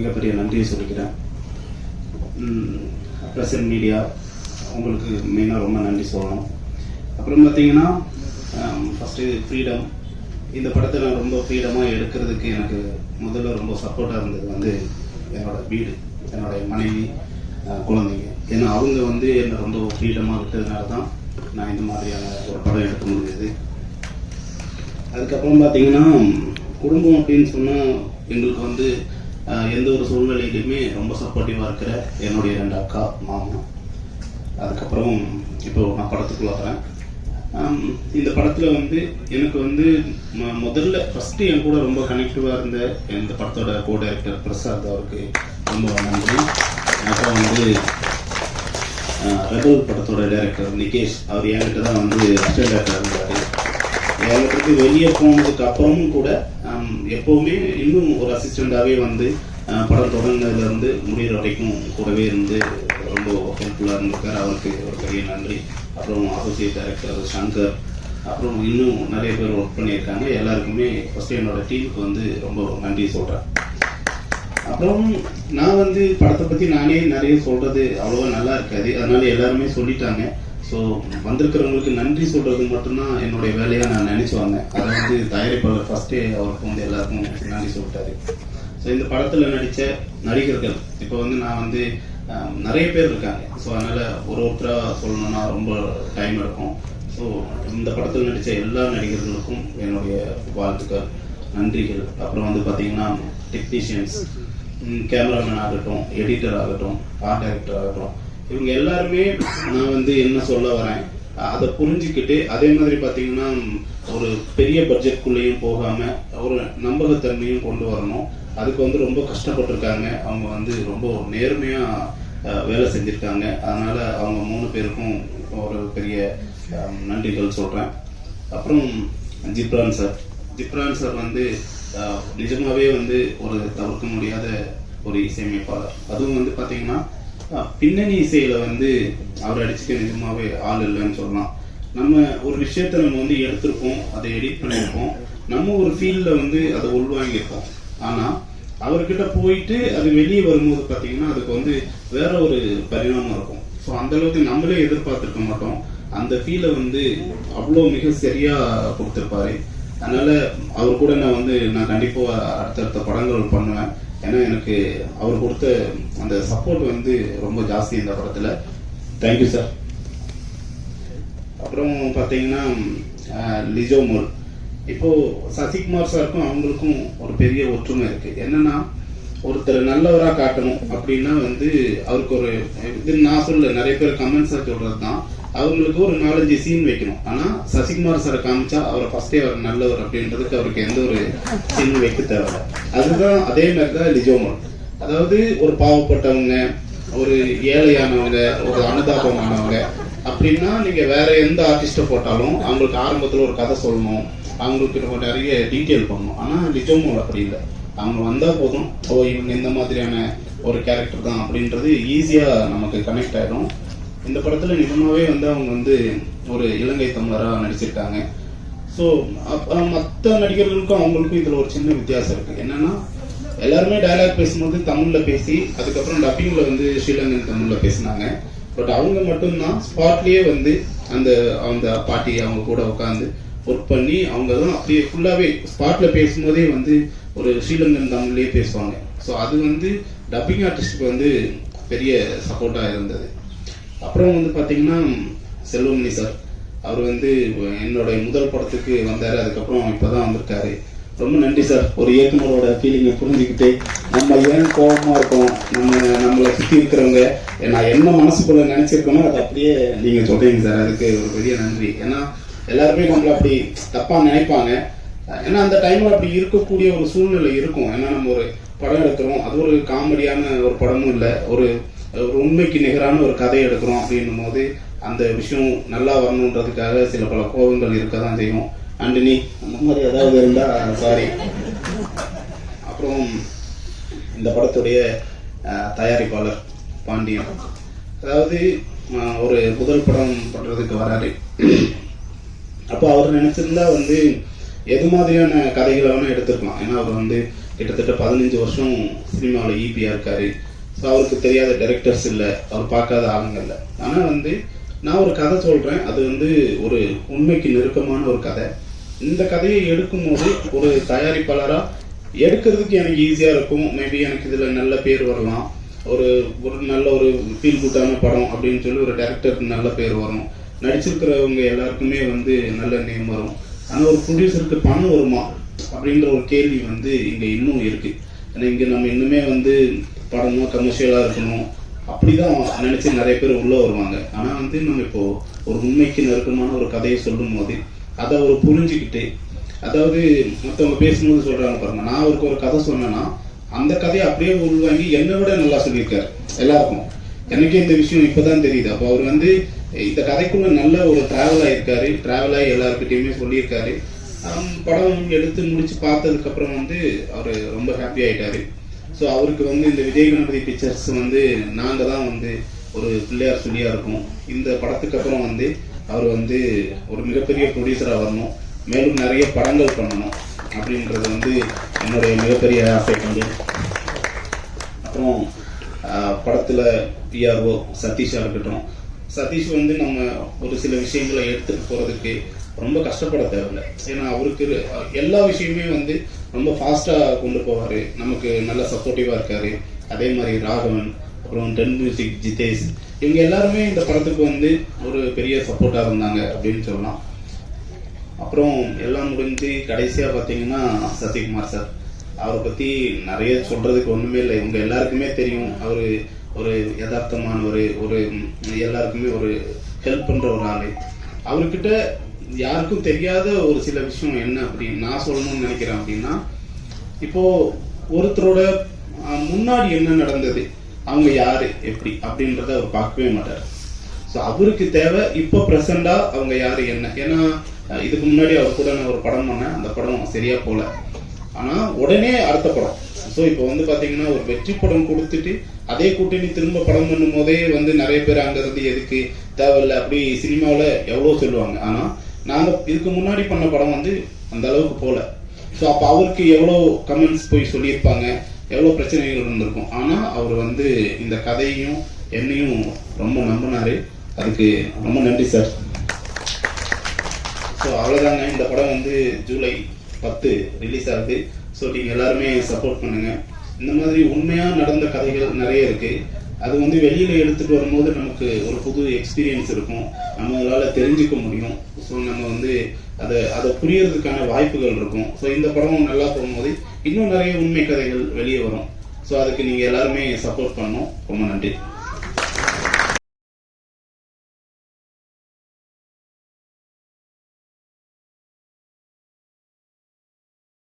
மிகப்பெரிய நன்றியை சொல்லிக்கிறேன். ப்ரெசன்ட் மீடியா உங்களுக்கு மெயினாக ரொம்ப நன்றி சொல்லணும். அப்புறம் பார்த்தீங்கன்னா ஃபஸ்ட்டு ஃப்ரீடம் இந்த படத்தை நான் ரொம்ப ஃப்ரீடமாக எடுக்கிறதுக்கு எனக்கு முதல்ல ரொம்ப சப்போர்ட்டாக இருந்தது வந்து என்னோட வீடு என்னோட மனைவி குழந்தைங்க. ஏன்னா அவங்க வந்து என்னை ரொம்ப ஃப்ரீடமாக விட்டதுனால தான் நான் இந்த மாதிரியான ஒரு படம் எடுக்க முடிஞ்சது. அதுக்கப்புறம் பார்த்தீங்கன்னா குடும்பம் அப்படின்னு சொன்னால் எங்களுக்கு வந்து எந்த ஒரு சூழ்நிலையிலுமே ரொம்ப சப்போர்ட்டிவாக இருக்கிற என்னுடைய ரெண்டு அக்கா மாமா. அதுக்கப்புறம் இப்போ நான் படத்துக்குள்ள வரேன். இந்த படத்தில் வந்து எனக்கு வந்து முதல்ல ஃபஸ்ட்டு என் கூட ரொம்ப கனெக்டிவாக இருந்த இந்த படத்தோட கோ டைரக்டர் பிரசாத் அவருக்கு ரொம்ப நன்றி. அப்புறம் வந்து ரெபல் படத்தோட டைரக்டர் நிகேஷ் அவர் என்கிட்ட தான் வந்து அசிஸ்டன்ட் டைரக்டர் இருந்தார். என்கிட்ட வெளியே போனதுக்கு அப்புறமும் கூட எப்போவுமே எப்பவுமே இன்னும் ஒரு அசிஸ்டண்டாகவே வந்து படம் தொடங்கினதுல இருந்து முடிகிற வரைக்கும் கூடவே இருந்து ரொம்ப ஹெல்ப்ஃபுல்லாக இருந்திருக்காரு. அவருக்கு ஒரு பெரிய நன்றி. அப்புறம் அசோசியேட் டைரக்டர் சங்கர் அப்புறம் இன்னும் நிறைய பேர் ஒர்க் பண்ணியிருக்காங்க. எல்லாருக்குமே ஃபஸ்ட்டு என்னோட டீமுக்கு வந்து ரொம்ப நன்றி சொல்கிறேன் அப்புறம் நான் வந்து படத்தை பற்றி நானே நிறைய சொல்கிறது அவ்வளோவா நல்லா இருக்காது. அதனால எல்லாருமே சொல்லிட்டாங்க. ஸோ வந்திருக்கிறவங்களுக்கு நன்றி சொல்கிறது மட்டும்தான் என்னுடைய வேலையாக நான் நினச்சி வந்தேன். அதை வந்து தயாரிப்பாளர் ஃபஸ்ட்டே அவருக்கு வந்து எல்லாருக்கும் நன்றி சொல்லிட்டாரு. ஸோ இந்த படத்தில் நடித்த நடிகர்கள் இப்போ வந்து நான் வந்து நிறைய பேர் இருக்காங்க. ஸோ அதனால் ஒரு ஒருத்தராக சொல்லணும்னா ரொம்ப டைம் எடுக்கும். ஸோ இந்த படத்தில் நடித்த எல்லா நடிகர்களுக்கும் என்னுடைய வாழ்த்துக்கள் நன்றிகள். அப்புறம் வந்து பார்த்தீங்கன்னா டெக்னீஷியன்ஸ் கேமராமேன் ஆகட்டும் எடிட்டர் ஆகட்டும் ஆர்ட் டைரக்டர் ஆகட்டும் இவங்க எல்லாருமே நான் வந்து என்ன சொல்ல வரேன் அதை புரிஞ்சுக்கிட்டு அதே மாதிரி பார்த்தீங்கன்னா ஒரு பெரிய பட்ஜெட்குள்ளேயும் போகாம ஒரு நம்பகத்தன்மையும் கொண்டு வரணும். அதுக்கு வந்து ரொம்ப கஷ்டப்பட்டிருக்காங்க. அவங்க வந்து ரொம்ப நேர்மையா வேலை செஞ்சிருக்காங்க. அதனால அவங்க மூணு பேருக்கும் ஒரு பெரிய நன்றிகள் சொல்றேன். அப்புறம் ஜிப்ரான் சார். ஜிப்ரான் சார் வந்து நிஜமாகவே நிஜமாவே வந்து ஒரு தவிர்க்க முடியாத ஒரு இசையமைப்பாளர். அதுவும் வந்து பார்த்தீங்கன்னா பின்னணி இசையில வந்து அவர் அடிச்சுக்க நிஜமாவே ஆள் இல்லைன்னு சொல்லலாம் நம்ம ஒரு விஷயத்த நம்ம வந்து எடுத்திருப்போம் அதை எடிட் பண்ணியிருப்போம். நம்ம ஒரு ஃபீல்ட்ல வந்து அதை உள்வாங்கியிருப்போம். ஆனா அவர்கிட்ட போயிட்டு அது வெளியே வரும்போது பாத்தீங்கன்னா அதுக்கு வந்து வேற ஒரு பரிணாமம் இருக்கும். ஸோ அந்த அளவுக்கு நம்மளே எதிர்பார்த்துருக்க மாட்டோம். அந்த ஃபீலை வந்து அவ்வளோ மிக சரியா கொடுத்துருப்பாரு. அதனால அவர் கூட நான் வந்து நான் கண்டிப்பா அடுத்தடுத்த படங்கள் பண்ணுவேன். ஏன்னா எனக்கு அவர் கொடுத்த அந்த சப்போர்ட் வந்து ரொம்ப ஜாஸ்தி இந்த படத்துல. தேங்க்யூ சார் அப்புறம் பார்த்தீங்கன்னா அஹ், லிஜோ மோல். இப்போ சசிகுமார் சாருக்கும் அவங்களுக்கும் ஒரு பெரிய ஒற்றுமை இருக்கு. என்னன்னா ஒருத்தர் நல்லவரா காட்டணும் அப்படின்னா வந்து அவருக்கு ஒரு இது நான் சொல்ல நிறைய பேர் கமெண்ட்ஸா சொல்றது தான் அவங்களுக்கு ஒரு நாலஞ்சு சீன் வைக்கணும். ஆனா சசிகுமார் சாரை காமிச்சா அவரை ஃபர்ஸ்டே அவர் நல்லவர் அப்படின்றதுக்கு அவருக்கு எந்த ஒரு சீன் வைக்க தேவையில்ல. அதுதான் அதே மாதிரி தான் லிஜோமோல் அதாவது ஒரு பாவப்பட்டவங்க ஒரு ஏழையானவங்க ஒரு அனுதாபமானவங்க அப்படின்னா நீங்க வேற எந்த ஆர்டிஸ்ட போட்டாலும் அவங்களுக்கு ஆரம்பத்துல ஒரு கதை சொல்லணும். அவங்களுக்கு நிறைய டீட்டெயில் பண்ணணும். ஆனா லிஜோமோல் அப்படி இல்லை. அவங்க வந்தா போதும். ஓ இவங்க இந்த மாதிரியான ஒரு கேரக்டர் தான் அப்படின்றது ஈஸியா நமக்கு கனெக்ட் ஆயிடும் இந்த படத்துல நிஜமாவே வந்து அவங்க வந்து ஒரு இலங்கை தமிழராக நடிச்சிருக்காங்க. ஸோ மற்ற நடிகர்களுக்கும் அவங்களுக்கும் இதுல ஒரு சின்ன வித்தியாசம் இருக்கு. என்னன்னா எல்லாருமே டைலாக் பேசும்போது தமிழ்ல பேசி அதுக்கப்புறம் டப்பிங்ல வந்து ஸ்ரீலங்கன் தமிழ்ல பேசினாங்க. பட் அவங்க மட்டும்தான் ஸ்பாட்லயே வந்து அந்த அந்த பாட்டி அவங்க கூட உட்காந்து ஒர்க் பண்ணி அவங்க தான் அப்படியே ஃபுல்லாகவே ஸ்பாட்ல பேசும்போதே வந்து ஒரு ஸ்ரீலங்கன் தமிழ்லேயே பேசுவாங்க. ஸோ அது வந்து டப்பிங் ஆர்டிஸ்டுக்கு வந்து பெரிய சப்போர்ட்டாக இருந்தது. அப்புறம் வந்து பார்த்தீங்கன்னா செல்வமணி சார். அவர் வந்து என்னுடைய முதல் படத்துக்கு வந்தார். அதுக்கப்புறம் இப்பதான் வந்திருக்காரு. ரொம்ப நன்றி சார். ஒரு இயக்குனரோட ஃபீலிங்கை புரிஞ்சுக்கிட்டு நம்ம ஏன் கோபமாக இருக்கோம்? நம்ம நம்மளை சுற்றி இருக்கிறவங்க நான் என்ன மனசுக்குள்ள நினச்சிருக்கோமோ அதை அப்படியே நீங்கள் சொல்கிறீங்க சார். அதுக்கு ஒரு பெரிய நன்றி. ஏன்னா எல்லாருமே நம்மளை அப்படி தப்பாக நினைப்பாங்க. ஏன்னா அந்த டைமில் அப்படி இருக்கக்கூடிய ஒரு சூழ்நிலை இருக்கும். ஏன்னா நம்ம ஒரு படம் எடுக்கிறோம். அது ஒரு காமெடியான ஒரு படமும் இல்லை. ஒரு ஒரு உண்மைக்கு நிகரான ஒரு கதை எடுக்கிறோம் அப்படின்னும் போது அந்த விஷயம் நல்லா வரணுன்றதுக்காக சில பல கோபங்கள் இருக்க தான் செய்யும். ஆண்டனி அந்த மாதிரி ஏதாவது இருந்தால் சாரி அப்புறம் இந்த படத்துடைய தயாரிப்பாளர் பாண்டியன். அதாவது ஒரு முதல் படம் பண்றதுக்கு வராரு. அப்போ அவர் நினச்சிருந்தா வந்து எது மாதிரியான கதைகளை வேணால் எடுத்துருக்கலாம். ஏன்னா அவர் வந்து கிட்டத்தட்ட பதினஞ்சு வருஷம் சினிமாவில் ஈபியாக இருக்காரு. அவருக்கு தெரியாத டைரக்டர்ஸ் இல்லை. அவர் பார்க்காத ஆளுங்க இல்லை. ஆனால் வந்து நான் ஒரு கதை சொல்கிறேன் அது வந்து ஒரு உண்மைக்கு நெருக்கமான ஒரு கதை. இந்த கதையை எடுக்கும்போது ஒரு தயாரிப்பாளராக எடுக்கிறதுக்கு எனக்கு ஈஸியாக இருக்கும். மேபி எனக்கு இதில் நல்ல பேர் வரலாம். ஒரு ஒரு நல்ல ஒரு ஃபீல் குட்டான படம் அப்படின்னு சொல்லி ஒரு டேரக்டருக்கு நல்ல பேர் வரும். நடிச்சிருக்கிறவங்க எல்லாருக்குமே வந்து நல்ல நேம் வரும். ஆனால் ஒரு ப்ரொடியூசருக்கு பணம் வருமா? அப்படின்ற ஒரு கேள்வி வந்து இங்கே இன்னும் இருக்குது ஏன்னா இங்கே நம்ம இன்னுமே வந்து படமோ கமர்ஷியலாக இருக்கணும். அப்படிதான் நினைச்சு நிறைய பேர் உள்ளே வருவாங்க. ஆனால் வந்து நம்ம இப்போ ஒரு உண்மைக்கு நெருக்கமான ஒரு கதையை சொல்லும் போது அதை அவர் புரிஞ்சுக்கிட்டு அதாவது மற்றவங்க பேசும்போது சொல்றாங்க பாருங்க. நான் அவருக்கு ஒரு கதை சொன்னேன்னா அந்த கதையை அப்படியே உள்வாங்கி என்னை விட நல்லா சொல்லியிருக்காரு. எல்லாருக்கும். எனக்கே இந்த விஷயம் இப்பதான் தெரியுது. அப்போ அவர் வந்து இந்த கதைக்குள்ள நல்ல ஒரு டிராவல் ஆயிருக்காரு. டிராவல் ஆகி எல்லாருக்கிட்டையுமே சொல்லியிருக்காரு. படம் எடுத்து முடிச்சு பார்த்ததுக்கு அப்புறம் வந்து அவர் ரொம்ப ஹாப்பி ஆயிட்டாரு. ஸோ அவருக்கு வந்து இந்த விஜய் கணபதி பிக்சர்ஸ் வந்து நாங்கள் தான் வந்து ஒரு பிள்ளையார் சொல்லியாக இருக்கோம். இந்த படத்துக்கு அப்புறம் வந்து அவர் வந்து ஒரு மிகப்பெரிய ப்ரொடியூசராக வரணும். மேலும் நிறைய படங்கள் பண்ணணும் அப்படின்றது வந்து என்னுடைய மிகப்பெரிய ஆசை. கொண்டு அப்புறம் படத்தில் பிஆர்ஓ சதீஷாக இருக்கட்டும் சதீஷ் வந்து நம்ம ஒரு சில விஷயங்களை எடுத்துட்டு போறதுக்கு ரொம்ப கஷ்டப்பட தேவையில்லை. ஏன்னா அவருக்கு எல்லா விஷயமே வந்து ரொம்ப ஃபாஸ்டா கொண்டு போவாரு. நமக்கு நல்ல சப்போர்ட்டிவா இருக்காரு. அதே மாதிரி ராகவன் அப்புறம் டென் மியூசிக் ஜிதேஷ் இவங்க எல்லாருமே இந்த படத்துக்கு வந்து ஒரு பெரிய சப்போர்ட்டா இருந்தாங்க அப்படின்னு சொல்லலாம். அப்புறம் எல்லாம் முடிஞ்சு கடைசியா பார்த்தீங்கன்னா சசிகுமார் சார். அவரை பத்தி நிறைய சொல்றதுக்கு ஒண்ணுமே இல்லை. இவங்க எல்லாருக்குமே தெரியும். அவரு ஒரு யதார்த்தமான ஒரு ஒரு எல்லாருக்குமே ஒரு ஹெல்ப் பண்ற ஒரு ஆள். அவர்கிட்ட யாருக்கும் தெரியாத ஒரு சில விஷயம் என்ன அப்படின்னு நான் சொல்லணும்னு நினைக்கிறேன் அப்படின்னா இப்போ ஒருத்தரோட முன்னாடி என்ன நடந்தது அவங்க யாரு எப்படி அப்படின்றத அவர் பார்க்கவே மாட்டார். ஸோ அவருக்கு தேவை இப்போ ப்ரெசண்டா அவங்க யாரு என்ன? ஏன்னா இதுக்கு முன்னாடி அவர் கூட நான் ஒரு படம் பண்ணேன் அந்த படம் சரியா போல. ஆனா உடனே அடுத்த படம். ஸோ இப்போ வந்து பார்த்தீங்கன்னா ஒரு வெற்றி படம் கொடுத்துட்டு அதே கூட்டணி திரும்ப படம் பண்ணும் போதே வந்து நிறைய பேர் அங்க இருந்து எதுக்கு தேவையில்ல அப்படி சினிமாவில் எவ்வளோ சொல்லுவாங்க. ஆனால் நாங்கள் இதுக்கு முன்னாடி பண்ண படம் வந்து அந்த அளவுக்கு போல. ஸோ அப்போ அவருக்கு எவ்வளோ கமெண்ட்ஸ் போய் சொல்லியிருப்பாங்க எவ்வளோ பிரச்சனைகள் இருந்திருக்கும். ஆனால் அவர் வந்து இந்த கதையும் என்னையும் ரொம்ப நம்பினாரு. அதுக்கு ரொம்ப நன்றி சார் ஸோ அவ்வளோதாங்க இந்த படம் வந்து ஜூலை பத்து ரிலீஸ் ஆகுது. ஸோ நீங்கள் எல்லாருமே சப்போர்ட் பண்ணுங்க. இந்த மாதிரி உண்மையாக நடந்த கதைகள் நிறைய இருக்கு. அது வந்து வெளியில் எடுத்துகிட்டு வரும்போது நமக்கு ஒரு புது எக்ஸ்பீரியன்ஸ் இருக்கும். நம்மளால் தெரிஞ்சுக்க முடியும். ஸோ நம்ம வந்து அதை அதை புரியறதுக்கான வாய்ப்புகள் இருக்கும். ஸோ இந்த படம் நல்லா போகும்போது இன்னும் நிறைய உண்மை கதைகள் வெளியே வரும். ஸோ அதுக்கு நீங்கள் எல்லாருமே சப்போர்ட் பண்ணணும். ரொம்ப நன்றி.